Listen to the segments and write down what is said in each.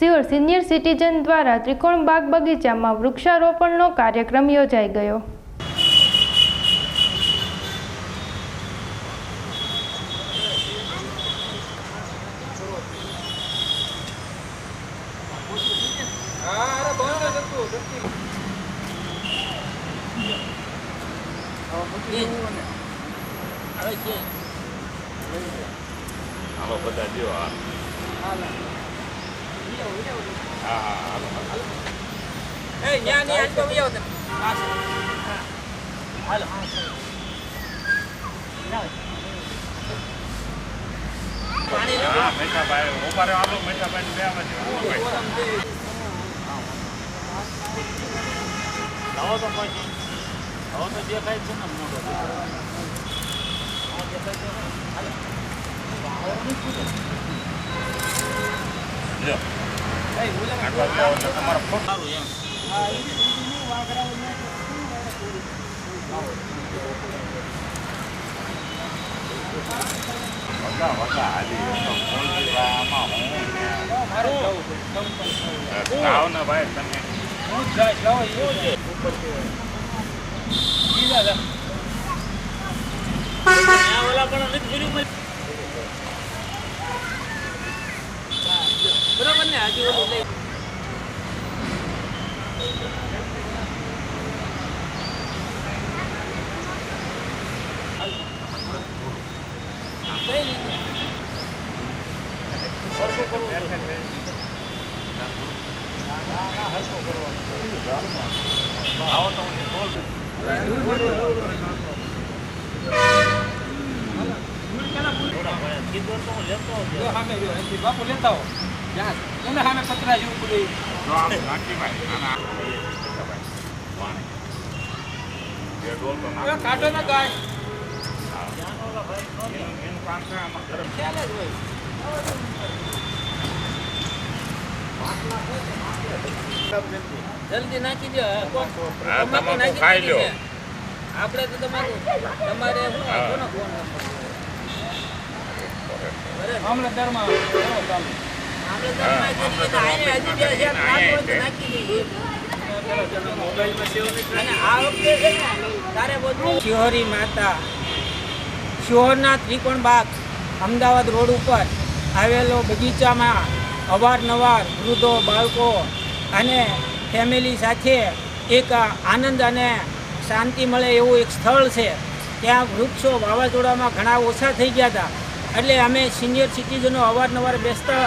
સિયોર senior citizen દ્વારા ત્રિકોણ બાગ બગીચામાં વૃક્ષારોપણનો કાર્યક્રમ યોજાઈ ગયો. હાલો બધા જો હા હા હા હાલો. હાલો હા મેઠાભાઈ ઉપારે હાલો મેઠાભાઈ બે આવે છે નવો તો પછી નવો તો દેખાય છે ને મોટો વગા વગા હાલી તો ફોનથી ભાઈ આમાં હું ને આવો ને chưa luôn đi Kita tuh lihat tuh. Ya, kami lihat tahu. Jangan. તો હું લેતો આવજો. બાપુ લેતા હો એને સામે ना એનું એનું કામ છે આમાં ગરમ ખ્યાલ જ હોય જલ્દી નાખી દો તમાકુ ખાઈ લ્યો. આપણે તો તમારું તમારે શું હા. શિહોરી માતા, શિહોરના ત્રિકોણ બાગ અમદાવાદ રોડ ઉપર આવેલો બગીચામાં અવારનવાર વૃદ્ધો, બાળકો અને ફેમિલી સાથે એક આનંદ અને શાંતિ મળે એવું એક સ્થળ છે. ત્યાં વૃક્ષો વાવાઝોડામાં ઘણા ઓછા થઈ ગયા હતા. એટલે અમે સિનિયર સિટીઝનો અવારનવાર બેસતા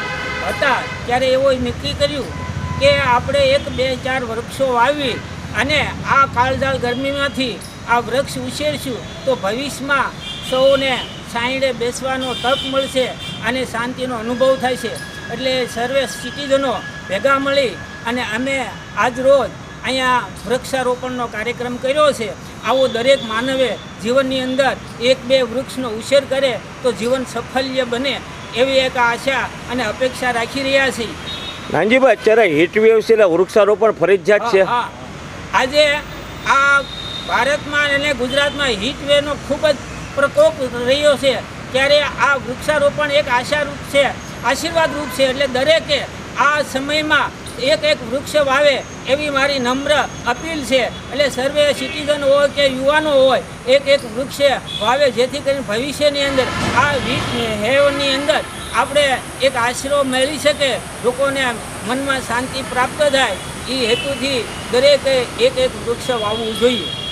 હતા. ત્યારે એવો નક્કી કર્યું કે આપણે એક બે ચાર વૃક્ષો વાવી અને આ કાળઝાળ ગરમીમાંથી આ વૃક્ષ ઉછેરશું તો ભવિષ્યમાં સૌને સાંઈડે બેસવાનો તક મળશે અને શાંતિનો અનુભવ થાય છે. એટલે સર્વે સિટીઝનો ભેગા મળી અને અમે આજ રોજ અહીંયા વૃક્ષારોપણનો કાર્યક્રમ કર્યો છે. આવો દરેક માનવે જીવનની અંદર એક બે વૃક્ષનો ઉછેર કરે તો જીવન સફલ્ય બને એવી એક આશા અને અપેક્ષા રાખી રહ્યા છીએ. નાનજીભાઈ અત્યારે હીટ વેવ છે એટલે વૃક્ષારોપણ ફરજિયાત છે. આજે આ ભારતમાં અને ગુજરાતમાં હીટ વેવનો ખૂબ જ પ્રકોપ રહ્યો છે. ત્યારે આ વૃક્ષારોપણ એક આશારૂપ છે આશીર્વાદ રૂપ છે. એટલે દરેકે આ સમયમાં એક એક વૃક્ષ વાવે એવી મારી નમ્ર અપીલ છે. એટલે સર્વે સિટીઝન હોય કે યુવાનો હોય, એક એક વૃક્ષ વાવે જેથી કરીને ભવિષ્યની અંદર, આ વીક હેવની અંદર આપણે એક આશરો મેળવી શકે, લોકોને મનમાં શાંતિ પ્રાપ્ત થાય. એ હેતુથી દરેકે એક એક વૃક્ષ વાવવું જોઈએ.